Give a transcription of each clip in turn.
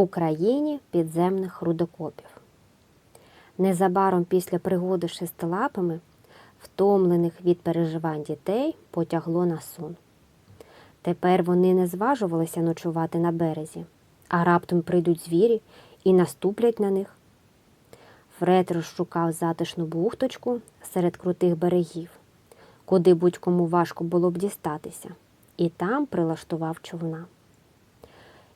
у країні підземних рудокопів. Незабаром після пригоди з шестилапами, втомлених від переживань дітей, потягло на сон. Тепер вони не зважувалися ночувати на березі, а раптом прийдуть звірі і наступлять на них. Фред розшукав затишну бухточку серед крутих берегів, куди будь-кому важко було б дістатися, і там прилаштував човна.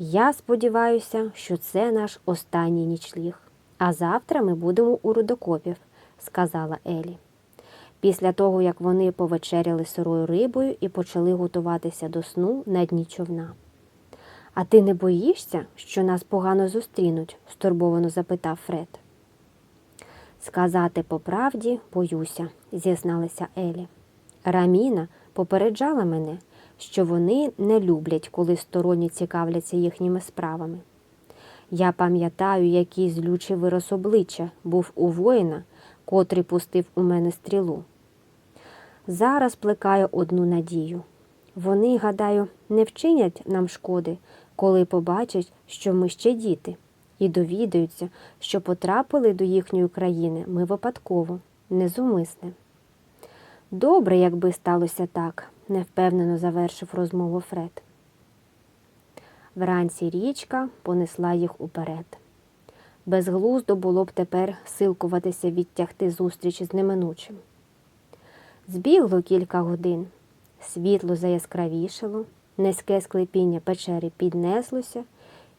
Я сподіваюся, що це наш останній нічліг, а завтра ми будемо у рудокопів, сказала Елі. Після того, як вони повечеряли сирою рибою і почали готуватися до сну на дні човна. А ти не боїшся, що нас погано зустрінуть? стурбовано запитав Фред. Сказати по правді боюся, зізналася Елі. Раміна попереджала мене, що вони не люблять, коли сторонні цікавляться їхніми справами. Я пам'ятаю, який злючий вираз обличчя був у воїна, котрий пустив у мене стрілу. Зараз плекаю одну надію. Вони, гадаю, не вчинять нам шкоди, коли побачать, що ми ще діти, і довідаються, що потрапили до їхньої країни ми випадково, незумисне. Добре, якби сталося так, невпевнено завершив розмову Фред. Вранці річка понесла їх уперед. Безглуздо було б тепер силкуватися відтягти зустріч з неминучим. Збігло кілька годин, світло заяскравішало, низьке склепіння печери піднеслося,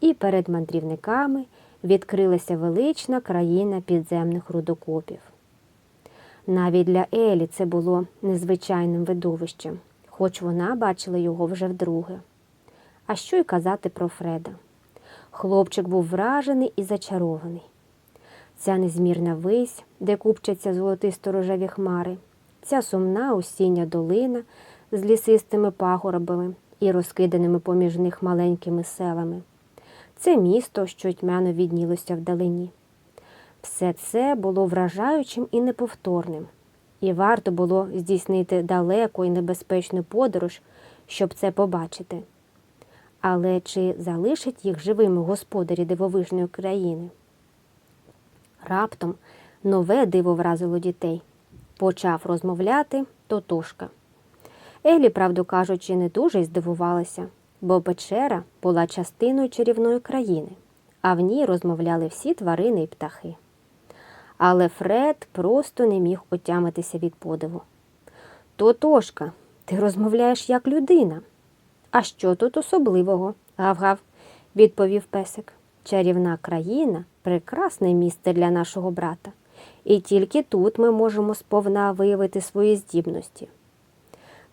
і перед мандрівниками відкрилася велична країна підземних рудокопів. Навіть для Елі це було незвичайним видовищем, хоч вона бачила його вже вдруге. А що й казати про Фреда? Хлопчик був вражений і зачарований. Ця незмірна вись, де купчаться золотисто рожеві хмари, ця сумна осіння долина з лісистими пагорбами і розкиданими поміж них маленькими селами. Це місто, що тьмяно віднілося вдалині. Все це було вражаючим і неповторним, і варто було здійснити далеку і небезпечну подорож, щоб це побачити. Але чи залишать їх живими господарі дивовижної країни? Раптом нове диво вразило дітей. Почав розмовляти Тотошка. Елі, правду кажучи, не дуже здивувалася, бо печера була частиною чарівної країни, а в ній розмовляли всі тварини і птахи. Але Фред просто не міг отямитися від подиву. Тотошка, ти розмовляєш як людина. А що тут особливого? гав-гав, відповів песик. Чарівна країна прекрасне місце для нашого брата, і тільки тут ми можемо сповна виявити свої здібності.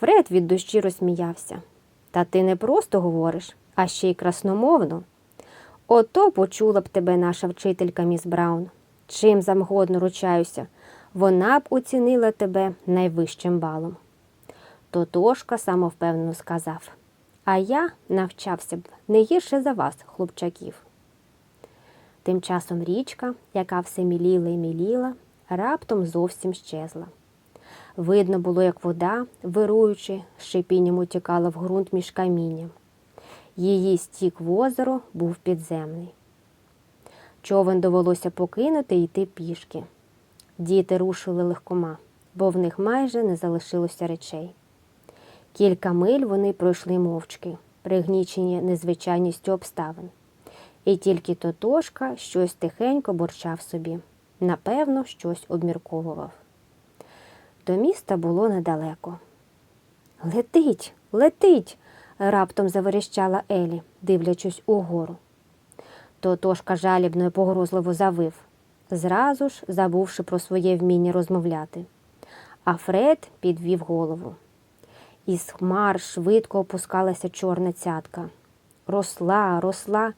Фред від душі розсміявся. Та ти не просто говориш, а ще й красномовно. Ото почула б тебе наша вчителька міс Браун. Чим замгодно ручаюся, вона б оцінила тебе найвищим балом. Тотошка самовпевнено сказав. А я навчався б не гірше за вас, хлопчаків. Тим часом річка, яка все міліла і міліла, раптом зовсім щезла. Видно було, як вода, вируючи, шипінням утікала в ґрунт між камінням. Її стік в озеро був підземний. Човен довелося покинути і йти пішки. Діти рушили легкома, бо в них майже не залишилося речей. Кілька миль вони пройшли мовчки, пригнічені незвичайністю обставин. І тільки Тотошка щось тихенько борчав собі, напевно, щось обмірковував. До міста було недалеко. Летить, летить, раптом заверещала Елі, дивлячись угору. Тотошка жалібно і погрозливо завив, зразу ж забувши про своє вміння розмовляти. А Фред підвів голову. Із хмар швидко опускалася чорна цятка. Росла, росла,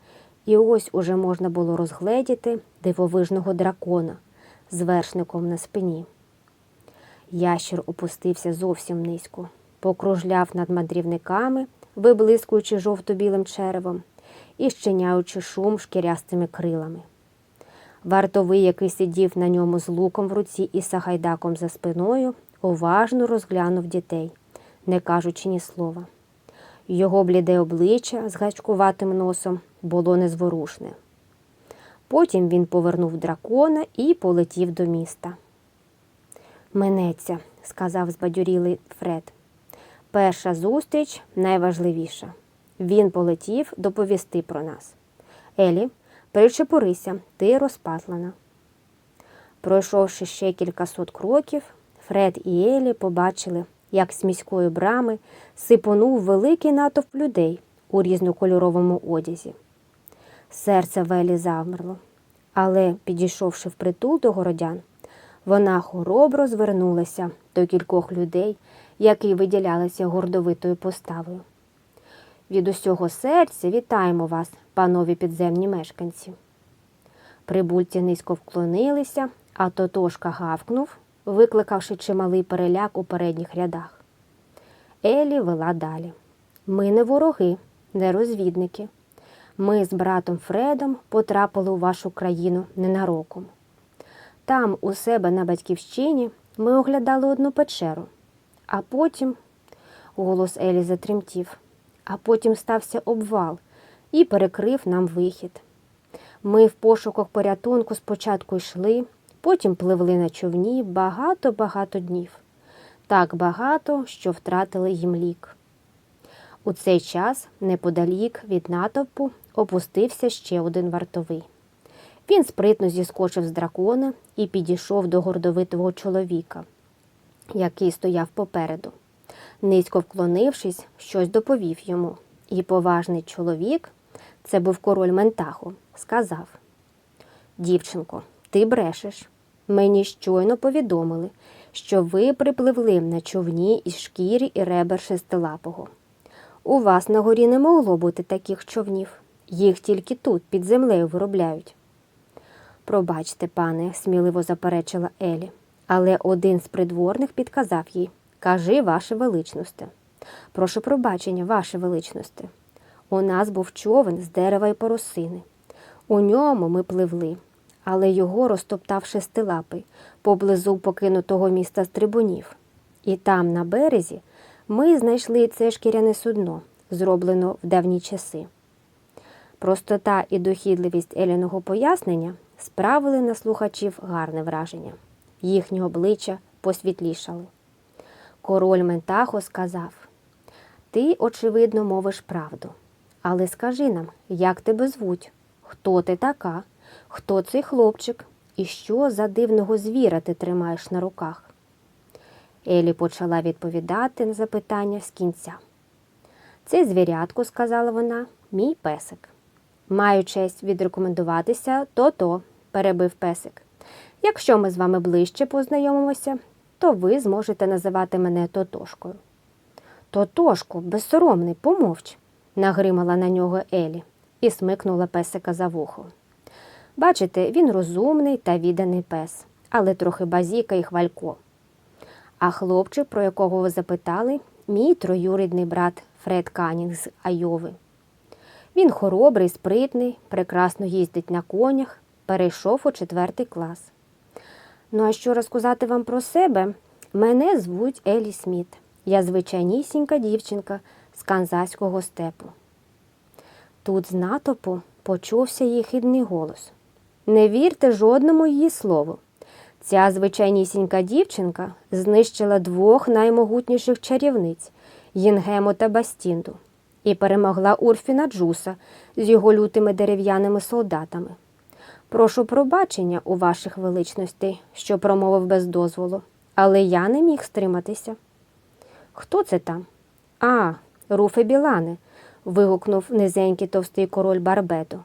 і ось уже можна було розгледіти дивовижного дракона з вершником на спині. Ящір опустився зовсім низько, покружляв над мандрівниками, виблискуючи жовто-білим черевом і щиняючи шум шкірястими крилами. Вартовий, який сидів на ньому з луком в руці і сагайдаком за спиною, уважно розглянув дітей, не кажучи ні слова. Його бліде обличчя з гачкуватим носом було незворушне. Потім він повернув дракона і полетів до міста. Минеться, сказав збадьорілий Фред. Перша зустріч найважливіша. Він полетів доповісти про нас. Елі, причепурися, ти розпатлана. Пройшовши ще кількасот кроків, Фред і Елі побачили, як з міської брами сипонув великий натовп людей у різнокольоровому одязі. Серце Велі завмерло, але, підійшовши впритул до городян, вона хоробро звернулася до кількох людей, які виділялися гордовитою поставою. Від усього серця вітаємо вас, панові підземні мешканці. Прибульці низько вклонилися, а Тотошка гавкнув, викликавши чималий переляк у передніх рядах. Елі вела далі. Ми не вороги, не розвідники. Ми з братом Фредом потрапили у вашу країну ненароком. Там, у себе на батьківщині, ми оглядали одну печеру, а потім, голос Елі затремтів, а потім стався обвал і перекрив нам вихід. Ми в пошуках порятунку спочатку йшли, потім пливли на човні багато-багато днів. Так багато, що втратили їм лік. У цей час, неподалік від натовпу, опустився ще один вартовий. Він спритно зіскочив з дракона і підійшов до гордовитого чоловіка, який стояв попереду. Низько вклонившись, щось доповів йому, і поважний чоловік, це був король Ментаху, сказав: Дівчинко, ти брешеш. Мені щойно повідомили, що ви припливли на човні із шкірі і ребер шестилапого. У вас на горі не могло бути таких човнів. Їх тільки тут, під землею, виробляють. Пробачте, пане, сміливо заперечила Елі, але один з придворних підказав їй Кажи, ваше величносте. Прошу пробачення, ваше величносте. У нас був човен з дерева й поросини. У ньому ми пливли, але його розтоптав шестилапий поблизу покинутого міста Стрибунів. І там, на березі, ми знайшли це шкіряне судно, зроблено в давні часи. Простота і дохідливість Еліного пояснення справили на слухачів гарне враження. Їхні обличчя посвітлішали. Король Ментахо сказав Ти, очевидно, мовиш правду. Але скажи нам, як тебе звуть? Хто ти така? Хто цей хлопчик? І що за дивного звіра ти тримаєш на руках? Елі почала відповідати на запитання з кінця. Це звірятко, сказала вона, мій песик. Маю честь відрекомендуватися, то-то, перебив песик. Якщо ми з вами ближче познайомимося, то ви зможете називати мене Тотошкою. Тотошку, безсоромний, помовч, нагримала на нього Елі і смикнула песика за вухо. Бачите, він розумний та відданий пес, але трохи базіка і хвалько. А хлопчик, про якого ви запитали, мій троюрідний брат Фред Канінг з Айови. Він хоробрий, спритний, прекрасно їздить на конях, перейшов у четвертий клас. Ну, а що розказати вам про себе? Мене звуть Елі Сміт. Я звичайнісінька дівчинка з канзаського степу. Тут з натопу почувся її хідний голос. Не вірте жодному її слову. Ця звичайнісінька дівчинка знищила двох наймогутніших чарівниць Єнгему та Бастінду і перемогла Урфіна Джуса з його лютими дерев'яними солдатами. Прошу пробачення у ваших величностей, що промовив без дозволу, але я не міг стриматися. Хто це там? А, Руфе Білане. вигукнув низенький товстий король Барбето.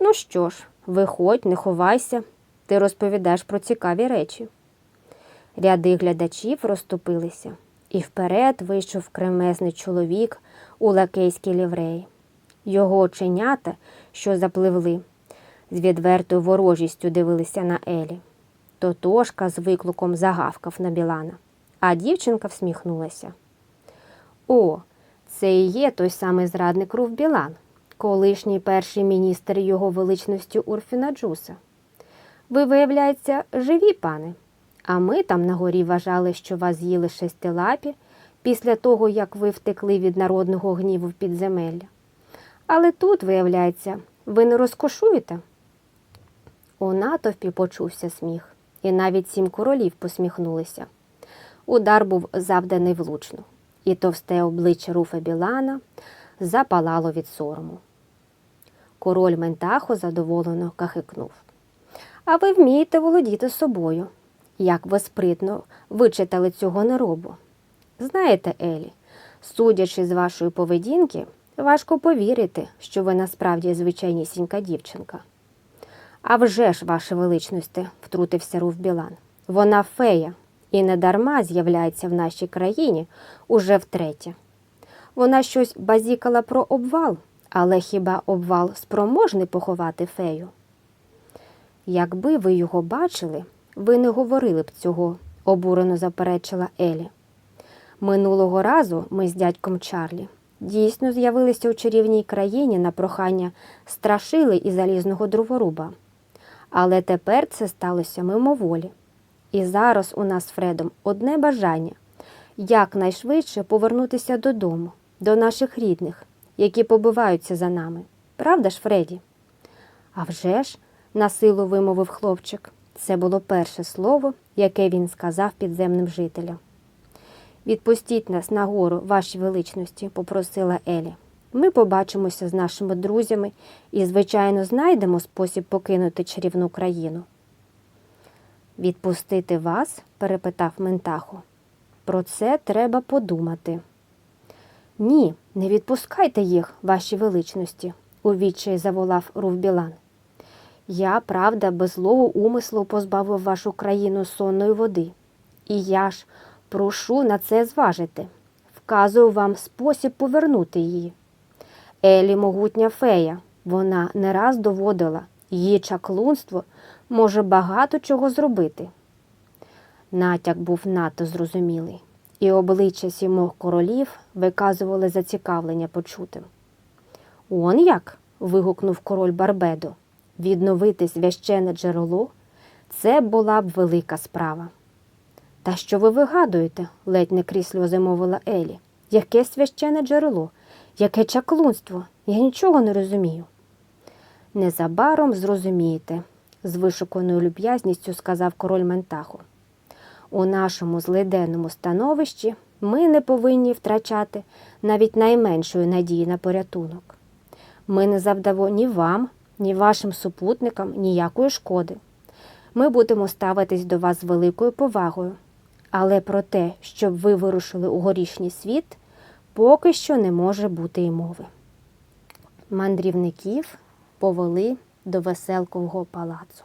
Ну що ж, виходь, не ховайся, ти розповідаєш про цікаві речі. Ряди глядачів розступилися, і вперед вийшов кремезний чоловік у лакейській лівреї. Його оченята, що запливли, з відвертою ворожістю дивилися на Елі. Тотошка з викликом загавкав на Білана, а дівчинка всміхнулася. О, це і є той самий зрадник Руф Білан, колишній перший міністр його величності Урфіна Джуса. Ви, виявляється, живі, пане, а ми там на горі вважали, що вас з'їли шестилапі після того, як ви втекли від народного гніву в підземелля. Але тут, виявляється, ви не розкошуєте. У натовпі почувся сміх, і навіть сім королів посміхнулися. Удар був завданий влучно, і товсте обличчя Руфа Білана запалало від сорому. Король Ментахо задоволено кахикнув. А ви вмієте володіти собою. Як ви спритно вичитали цього неробу. Знаєте, Елі, судячи з вашої поведінки, важко повірити, що ви насправді звичайнісінька дівчинка. А вже ж, ваше величносте, втрутився Руф Білан. Вона фея і недарма з'являється в нашій країні уже втретє. Вона щось базікала про обвал, але хіба обвал спроможний поховати фею? Якби ви його бачили, ви не говорили б цього, обурено заперечила Елі. Минулого разу ми з дядьком Чарлі дійсно з'явилися у чарівній країні на прохання страшили і залізного дроворуба. Але тепер це сталося мимоволі. І зараз у нас з Фредом одне бажання якнайшвидше повернутися додому, до наших рідних, які побиваються за нами. Правда ж, Фреді? «А вже ж», – насилу вимовив хлопчик. Це було перше слово, яке він сказав підземним жителям. Відпустіть нас нагору, ваші величності, попросила Елі. Ми побачимося з нашими друзями і, звичайно, знайдемо спосіб покинути чарівну країну. Відпустити вас? перепитав Ментахо. Про це треба подумати. Ні, не відпускайте їх, ваші величності, у відчаї заволав Рувбілан. Я, правда, без злого умислу позбавив вашу країну сонної води. І я ж прошу на це зважити. Вказую вам спосіб повернути її. Елі могутня фея, вона не раз доводила, її чаклунство може багато чого зробити. Натяк був надто зрозумілий, і обличчя сімох королів виказували зацікавлення почутим. Он як? вигукнув король Барбедо. Відновити священне джерело це була б велика справа. Та що ви вигадуєте? ледь не крізь сльози Елі. Яке священне джерело? Яке чаклунство? Я нічого не розумію. Незабаром зрозумієте, з вишуканою люб'язністю сказав король Ментахо. У нашому злиденному становищі ми не повинні втрачати навіть найменшої надії на порятунок. Ми не завдамо ні вам, ні вашим супутникам ніякої шкоди. Ми будемо ставитись до вас з великою повагою. Але про те, щоб ви вирушили у горішній світ, поки що не може бути й мови. Мандрівників повели до веселкового палацу.